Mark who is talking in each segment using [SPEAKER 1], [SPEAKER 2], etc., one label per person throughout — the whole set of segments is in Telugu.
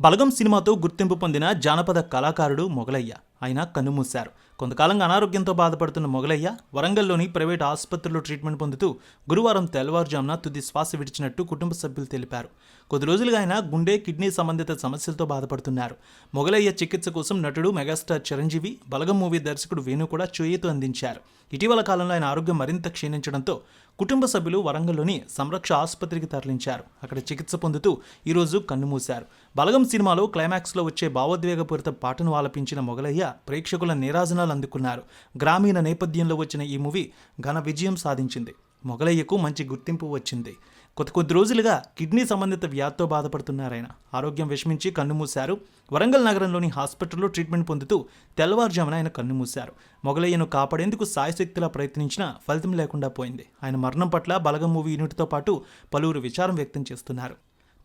[SPEAKER 1] బలగం సినిమాతో గుర్తింపు పొందిన జానపద కళాకారుడు మొగలయ్య ఆయన కన్నుమూశారు కొంతకాలంగా అనారోగ్యంతో బాధపడుతున్న మొగలయ్య వరంగల్లోని ప్రైవేట్ ఆసుపత్రిలో ట్రీట్మెంట్ పొందుతూ గురువారం తెల్లవారుజామున తుది శ్వాస విడిచినట్టు కుటుంబ సభ్యులు తెలిపారు. కొద్ది రోజులుగా ఆయన గుండె కిడ్నీ సంబంధిత సమస్యలతో బాధపడుతున్నారు. మొగలయ్య చికిత్స కోసం నటుడు మెగాస్టార్ చిరంజీవి బలగం మూవీ దర్శకుడు వేణు కూడా చేయుతూ అందించారు. ఇటీవల కాలంలో ఆయన ఆరోగ్యం మరింత క్షీణించడంతో కుటుంబ సభ్యులు వరంగల్లోని సంరక్ష ఆసుపత్రికి తరలించారు. అక్కడ చికిత్స పొందుతూ ఈరోజు కన్నుమూశారు. బలగం సినిమాలో క్లైమాక్స్లో వచ్చే భావోద్వేగపూరిత పాటను ఆలపించిన మొగలయ్య ప్రేక్షకుల నీరాజనాలు అందుకున్నారు. గ్రామీణ నేపథ్యంలో వచ్చిన ఈ మూవీ ఘన విజయం సాధించింది. మొగలయ్యకు మంచి గుర్తింపు వచ్చింది. కొద్ది కొద్ది రోజులుగా కిడ్నీ సంబంధిత వ్యాధితో బాధపడుతున్నారాయన. ఆరోగ్యం విషమించి కన్నుమూశారు వరంగల్ నగరంలోని హాస్పిటల్లో ట్రీట్మెంట్ పొందుతూ తెల్లవారుజామున ఆయన కన్నుమూశారు మొగలయ్యను కాపాడేందుకు సాయశక్తిలా ప్రయత్నించినా ఫలితం లేకుండా పోయింది. ఆయన మరణం పట్ల బలగం మూవీ యూనిట్తో పాటు పలువురు విచారం వ్యక్తం చేస్తున్నారు.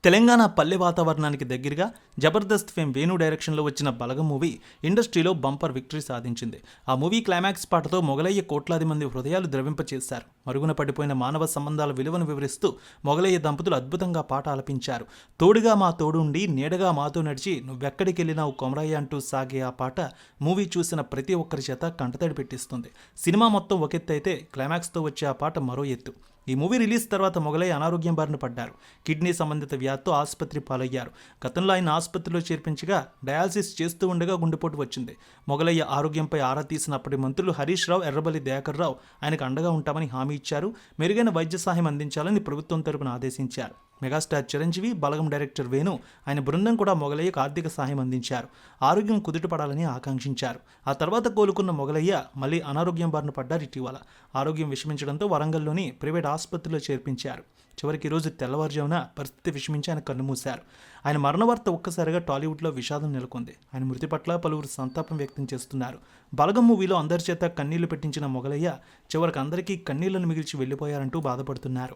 [SPEAKER 1] తెలంగాణ పల్లె వాతావరణానికి దగ్గరగా జబర్దస్త్ ఫేమ్ వేణు డైరెక్షన్లో వచ్చిన బలగం మూవీ ఇండస్ట్రీలో బంపర్ విక్టరీ సాధించింది. ఆ మూవీ క్లైమాక్స్ పాటతో మొగలయ్య కోట్లాది మంది హృదయాలు ద్రవింపచేశారు. మరుగున పడిపోయిన మానవ సంబంధాల విలువను వివరిస్తూ మొగలయ్య దంపతులు అద్భుతంగా పాట ఆలపించారు. తోడుగా మా తోడుండి నీడగా మాతో నడిచి నువ్వెక్కడికెళ్ళినావు కొమరయ్య అంటూ సాగే ఆ పాట మూవీ చూసిన ప్రతి ఒక్కరి చేత కంటతడి పెట్టిస్తుంది. సినిమా మొత్తం ఒక ఎత్తు అయితే క్లైమాక్స్తో వచ్చే ఆ పాట మరో ఎత్తు. ఈ మూవీ రిలీజ్ తర్వాత మొగలై అనారోగ్యం బారిన పడ్డారు. కిడ్నీ సంబంధిత వ్యాధితో ఆసుపత్రి పాలయ్యారు. గతంలో ఆయన ఆసుపత్రిలో చేర్పించగా డయాలసిస్ చేస్తూ ఉండగా గుండెపోటు వచ్చింది. మొగలయ్య ఆరోగ్యంపై ఆరా తీసిన అప్పటి మంత్రులు హరీష్ రావు ఎర్రబల్లి దయాకర్ రావు ఆయనకు అండగా ఉంటామని హామీ ఇచ్చారు. మెరుగైన వైద్య సహాయం అందించాలని ప్రభుత్వం తరపున ఆదేశించారు. మెగాస్టార్ చిరంజీవి బలగం డైరెక్టర్ వేణు ఆయన బృందం కూడా మొగలయ్యకు ఆర్థిక సహాయం అందించారు. ఆరోగ్యం కుదుటపడాలని ఆకాంక్షించారు. ఆ తర్వాత కోలుకున్న మొగలయ్య మళ్ళీ అనారోగ్యం బారిన పడ్డారు ఇటీవల. ఆరోగ్యం విషమించడంతో వరంగల్లోని ప్రైవేట్ ఆసుపత్రిలో చేర్పించారు. చివరికి రోజు తెల్లవారుజామున పరిస్థితి విషమించి ఆయన కన్నుమూశారు ఆయన మరణ వార్త ఒక్కసారిగా టాలీవుడ్లో విషాదం నెలకొంది. ఆయన మృతి పట్ల పలువురు సంతాపం వ్యక్తం చేస్తున్నారు. బలగం మూవీలో అందరి చేత కన్నీళ్ళు పెట్టించిన మొగలయ్య చివరికి అందరికీ కన్నీళ్ళను మిగిల్చి వెళ్ళిపోయారంటూ బాధపడుతున్నారు.